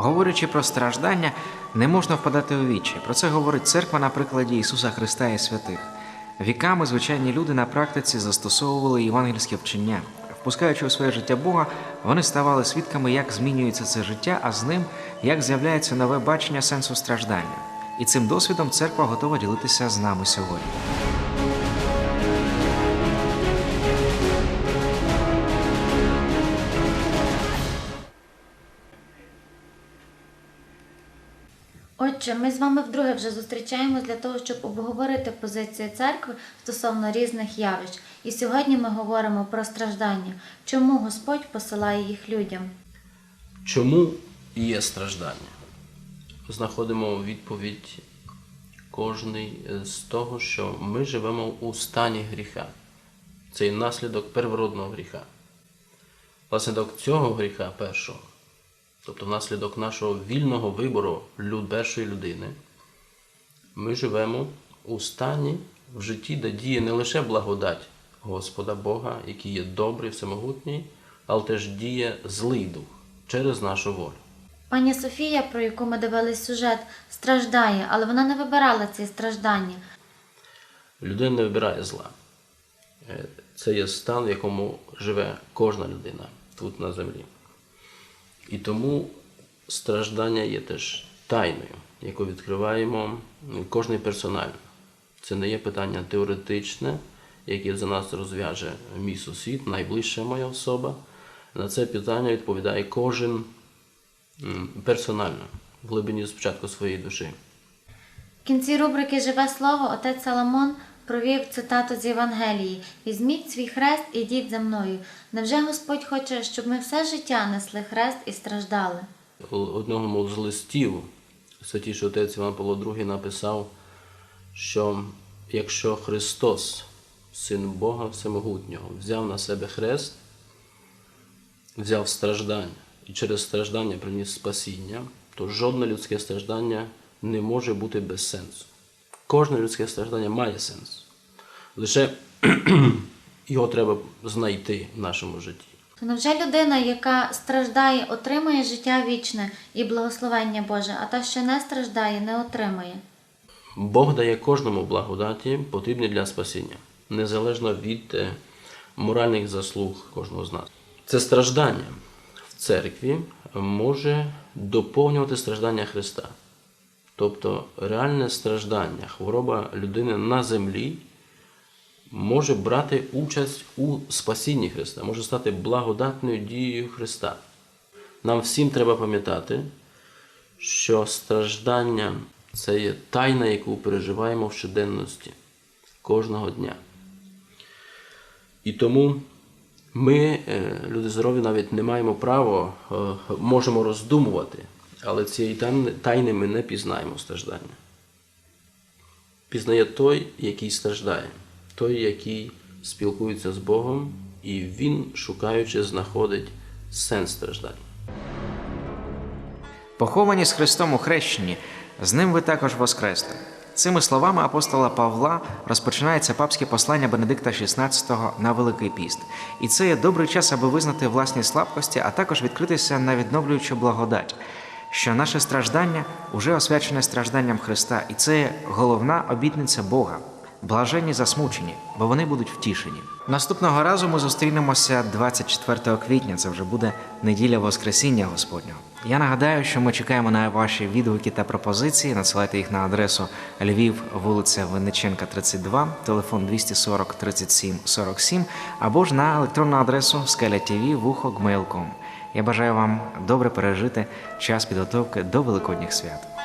Говорячи про страждання, не можна впадати у вічі. Про це говорить церква на прикладі Ісуса Христа і святих. Віками звичайні люди на практиці застосовували євангельське вчення. Впускаючи у своє життя Бога, вони ставали свідками, як змінюється це життя, а з ним як з'являється нове бачення сенсу страждання. І цим досвідом церква готова ділитися з нами сьогодні. Отже, ми з вами вдруге вже зустрічаємось для того, щоб обговорити позицію церкви стосовно різних явищ. І сьогодні ми говоримо про страждання, чому Господь посилає їх людям. Чому є страждання? Знаходимо відповідь кожний з того, що ми живемо у стані гріха. Це є наслідок первородного гріха. Наслідок цього гріха першого, тобто внаслідок нашого вільного вибору першої людини, ми живемо у стані в житті, де діє не лише благодать Господа Бога, який є добрий, всемогутній, але теж діє злий дух через нашу волю. Пані Софія, про яку ми дивились сюжет, страждає, але вона не вибирала ці страждання. Людина не вибирає зла. Е, Це є стан, в якому живе кожна людина тут на землі. І тому страждання є теж тайною, яку відкриваємо кожний персонально. Це не є питання теоретичне, яке за нас розв'яже мій сусід, найближча моя особа. На це питання відповідає кожен персонально, в глибині спочатку своєї душі. В кінці рубрики Живе слово отець Саламон провів цитату з Євангелії: Візьміть свій хрест і йдіть за мною. Невже Господь хоче, щоб ми все життя несли хрест і страждали? Одному з листів святіший отець Іван Павло II написав, що якщо Христос, Син Бога Всемогутнього, взяв на себе хрест, взяв страждання і через страждання приніс спасіння, то жодне людське страждання не може бути без сенсу. Кожне людське страждання має сенс. Лише його треба знайти в нашому житті. То невже людина, яка страждає, отримує життя вічне і благословення Боже, а та, що не страждає, не отримує? Бог дає кожному благодаті, потрібні для спасіння, незалежно від е, моральних заслуг кожного з нас. Це страждання в церкві може доповнювати страждання Христа. Тобто реальне страждання, хвороба людини на землі може брати участь у спасінні Христа, може стати благодатною дією Христа. Нам всім треба пам'ятати, що страждання це є тайна, яку переживаємо в щоденності кожного дня. І тому ми, е, люди здорові, навіть не маємо права, е, можемо роздумувати, але цієї тайни- тайни ми не пізнаємо страждання. Пізнає той, який страждає, той, який спілкується з Богом, і він, шукаючи, знаходить сенс страждання. Поховані з Христом у хрещенні, з ним ви також воскресли. Цими словами апостола Павла розпочинається папське послання Бенедикта XVI на Великий піст. І це є добрий час, аби визнати власні слабкості, а також відкритися на відновлюючу благодать, що наше страждання уже освячене стражданням Христа, і це є головна обітниця Бога. Блаженні засмучені, бо вони будуть втішені. Наступного разу ми зустрінемося 24 квітня. Це вже буде неділя Воскресіння Господнього. Я нагадаю, що ми чекаємо на ваші відгуки та пропозиції. Надсилайте їх на адресу Львів, вулиця Винниченка, 32, телефон 240 37 47, або ж на електронну адресу скеля.tv, Я бажаю вам добре пережити час підготовки до Великодніх свят.